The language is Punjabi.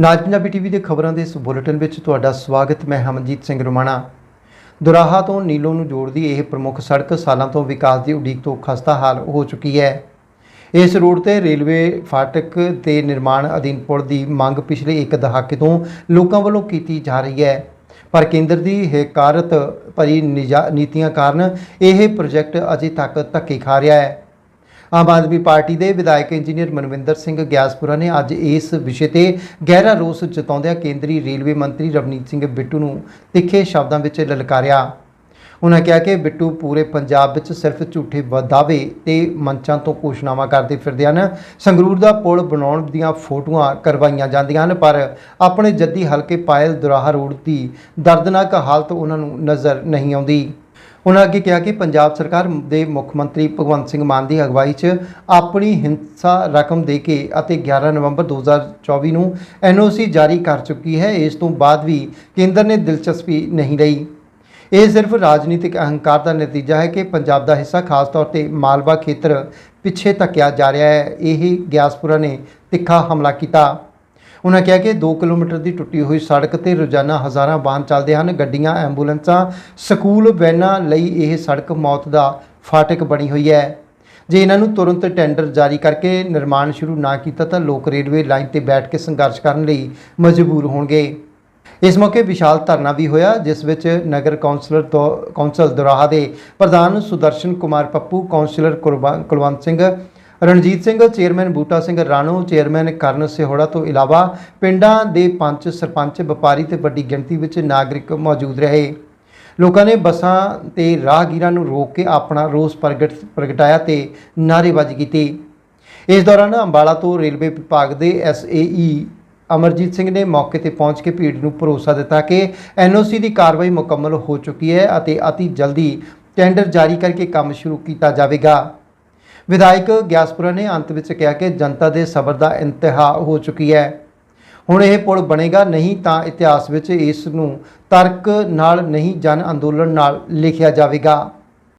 ਨਾਜ ਪੰਜਾਬੀ ਟੀਵੀ ਦੇ ਖਬਰਾਂ ਦੇ ਇਸ ਬੁਲੇਟਿਨ ਵਿੱਚ ਤੁਹਾਡਾ ਸਵਾਗਤ, ਮੈਂ ਹਮਨਜੀਤ ਸਿੰਘ ਰੁਮਾਣਾ। ਦੁਰਾਹਾ ਤੋਂ ਨੀਲੋ ਨੂੰ ਜੋੜਦੀ ਇਹ ਪ੍ਰਮੁੱਖ ਸੜਕ ਸਾਲਾਂ ਤੋਂ ਵਿਕਾਸ ਦੀ ਉਡੀਕ ਤੋਂ ਖਸਤਾ ਹਾਲ ਹੋ ਚੁੱਕੀ ਹੈ। ਇਸ ਰੋਡ ਤੇ ਰੇਲਵੇ ਫਾਟਕ ਤੇ ਨਿਰਮਾਣ ਅਧੀਨ ਪੁਲ ਦੀ ਮੰਗ ਪਿਛਲੇ ਇੱਕ ਦਹਾਕੇ ਤੋਂ ਲੋਕਾਂ ਵੱਲੋਂ ਕੀਤੀ ਜਾ ਰਹੀ ਹੈ। ਪਰ ਕੇਂਦਰ ਦੀ ਹੇਕਾਰਤ ਭਰੀ ਨਿਜਾ- ਨੀਤੀਆਂ ਕਾਰਨ ਇਹ ਪ੍ਰੋਜੈਕਟ ਅਜੇ ਤੱਕ ਧੱਕੇ ਖਾ ਰਿਹਾ ਹੈ। ਆਮ ਆਦਮੀ ਪਾਰਟੀ ਦੇ ਵਿਧਾਇਕ ਇੰਜੀਨੀਅਰ ਮਨਵਿੰਦਰ ਸਿੰਘ ਗਿਆਸਪੁਰਾ ਨੇ ਅੱਜ ਇਸ ਵਿਸ਼ੇ ਤੇ ਗਹਿਰਾ ਰੋਸ ਜਤਾਉਂਦਿਆਂ ਕੇਂਦਰੀ ਰੇਲਵੇ ਮੰਤਰੀ ਰਵਨੀਤ ਸਿੰਘ ਬਿੱਟੂ ਨੂੰ ਤਿੱਖੇ ਸ਼ਬਦਾਂ ਵਿੱਚ ਲਲਕਾਰਿਆ। ਉਹਨਾਂ ਕਿਹਾ ਕਿ ਬਿੱਟੂ ਪੂਰੇ ਪੰਜਾਬ ਵਿੱਚ ਸਿਰਫ ਝੂਠੇ ਦਾਅਵੇ ਤੇ ਮੰਚਾਂ ਤੋਂ ਘੋਸ਼ਣਾਵਾਂ ਕਰਦੇ ਫਿਰਦੇ ਹਨ। ਸੰਗਰੂਰ ਦਾ ਪੁਲ ਬਣਾਉਣ ਦੀਆਂ ਫੋਟੋਆਂ ਕਰਵਾਈਆਂ ਜਾਂਦੀਆਂ ਹਨ, ਪਰ ਆਪਣੇ ਜੱਦੀ ਹਲਕੇ ਪਾਇਲ ਦੁਰਾਹਾ ਰੋਡ ਦੀ ਦਰਦਨਾਕ ਹਾਲਤ ਉਹਨਾਂ ਨੂੰ ਨਜ਼ਰ ਨਹੀਂ ਆਉਂਦੀ। ਉਹਨਾਂ ਅੱਗੇ ਕਿਹਾ ਕਿ ਪੰਜਾਬ ਸਰਕਾਰ ਦੇ ਮੁੱਖ ਮੰਤਰੀ ਭਗਵੰਤ ਸਿੰਘ ਮਾਨ ਦੀ ਅਗਵਾਈ 'ਚ ਆਪਣੀ ਹਿੰਸਾ ਰਕਮ ਦੇ ਕੇ ਅਤੇ 11 ਨਵੰਬਰ 2024 ਨੂੰ ਐਨਓਸੀ ਜਾਰੀ ਕਰ ਚੁੱਕੀ ਹੈ। ਇਸ ਤੋਂ ਬਾਅਦ ਵੀ ਕੇਂਦਰ ਨੇ ਦਿਲਚਸਪੀ ਨਹੀਂ ਲਈ ਇਹ ਸਿਰਫ ਰਾਜਨੀਤਿਕ ਅਹੰਕਾਰ ਦਾ ਨਤੀਜਾ ਹੈ ਕਿ ਪੰਜਾਬ ਦਾ ਹਿੱਸਾ ਖਾਸ ਤੌਰ ਤੇ ਮਾਲਵਾ ਖੇਤਰ ਪਿੱਛੇ ਧੱਕਿਆ ਜਾ ਰਿਹਾ ਹੈ। ਇਹ ਗਿਆਸਪੁਰਾ ਨੇ ਤਿੱਖਾ ਹਮਲਾ ਕੀਤਾ। ਉਹਨਾਂ ਕਿਹਾ ਕਿ 2 ਕਿਲੋਮੀਟਰ ਦੀ ਟੁੱਟੀ ਹੋਈ ਸੜਕ ਤੇ ਰੋਜ਼ਾਨਾ ਹਜ਼ਾਰਾਂ ਵਾਹਨ ਚੱਲਦੇ ਹਨ, ਗੱਡੀਆਂ, ਐਂਬੂਲੈਂਸਾਂ, ਸਕੂਲ ਵੈਨਾਂ ਲਈ ਇਹ ਸੜਕ ਮੌਤ ਦਾ ਫਾਟਕ ਬਣੀ ਹੋਈ ਹੈ। ਜੇ ਇਹਨਾਂ ਨੂੰ ਤੁਰੰਤ ਟੈਂਡਰ ਜਾਰੀ ਕਰਕੇ ਨਿਰਮਾਣ ਸ਼ੁਰੂ ਨਾ ਕੀਤਾ ਤਾਂ ਲੋਕ ਰੇਲਵੇ ਲਾਈਨ ਤੇ ਬੈਠ ਕੇ ਸੰਘਰਸ਼ ਕਰਨ ਲਈ ਮਜਬੂਰ ਹੋਣਗੇ। ਇਸ ਮੌਕੇ ਵਿਸ਼ਾਲ ਧਰਨਾ ਵੀ ਹੋਇਆ, ਜਿਸ ਵਿੱਚ ਨਗਰ ਕੌਂਸਲਰ ਤੋਂ ਕੌਂਸਲ ਦੁਰਾਹਾ ਦੇ ਪ੍ਰਧਾਨ ਸੁਦਰਸ਼ਨ ਕੁਮਾਰ ਪੱਪੂ, ਕੌਂਸਲਰ ਕੁਲਵਾ- ਕੁਲਵੰਤ ਸਿੰਘ ਰਣਜੀਤ ਸਿੰਘ, ਚੇਅਰਮੈਨ ਬੂਟਾ ਸਿੰਘ ਰਾਣੋ, ਚੇਅਰਮੈਨ ਕਰਨ ਸਿਹੋੜਾ ਤੋਂ ਇਲਾਵਾ ਪਿੰਡਾਂ ਦੇ ਪੰਚ ਸਰਪੰਚ, ਵਪਾਰੀ ਤੇ ਵੱਡੀ ਗਿਣਤੀ ਵਿੱਚ ਨਾਗਰਿਕ ਮੌਜੂਦ ਰਹੇ। ਲੋਕਾਂ ਨੇ ਬੱਸਾਂ ਤੇ ਰਾਹਗੀਰਾਂ ਨੂੰ ਰੋਕ ਕੇ ਆਪਣਾ ਰੋਸ ਪ੍ਰਗਟ, ਪ੍ਰਗਟਾਇਆ ਤੇ ਨਾਅਰੇਬਾਜ਼ੀ ਕੀਤੀ। ਇਸ ਦੌਰਾਨ ਅੰਬਾਲਾ ਤੋਂ ਰੇਲਵੇ ਵਿਭਾਗ ਦੇ ਐਸਏਈ ਅਮਰਜੀਤ ਸਿੰਘ ਨੇ ਮੌਕੇ ਤੇ ਪਹੁੰਚ ਕੇ ਭੀੜ ਨੂੰ ਭਰੋਸਾ ਦਿੱਤਾ ਕਿ ਐਨਓਸੀ ਦੀ ਕਾਰਵਾਈ ਮੁਕੰਮਲ ਹੋ ਚੁੱਕੀ ਹੈ ਅਤੇ ਅਤੀ ਜਲਦੀ ਟੈਂਡਰ ਜਾਰੀ ਕਰਕੇ ਕੰਮ ਸ਼ੁਰੂ ਕੀਤਾ ਜਾਵੇਗਾ। ਵਿਧਾਇਕ ਗਿਆਸਪੁਰਾ ਨੇ ਅੰਤ ਵਿੱਚ ਕਿਹਾ ਕਿ ਜਨਤਾ ਦੇ ਸਬਰ ਦਾ ਇੰਤਹਾ ਹੋ ਚੁੱਕੀ ਹੈ। ਹੁਣ ਇਹ ਪੁਲ ਬਣੇਗਾ ਨਹੀਂ ਤਾਂ ਇਤਿਹਾਸ ਵਿੱਚ ਇਸ ਨੂੰ ਤਰਕ ਨਾਲ ਨਹੀਂ ਜਨ ਅੰਦੋਲਨ ਨਾਲ ਲਿਖਿਆ ਜਾਵੇਗਾ।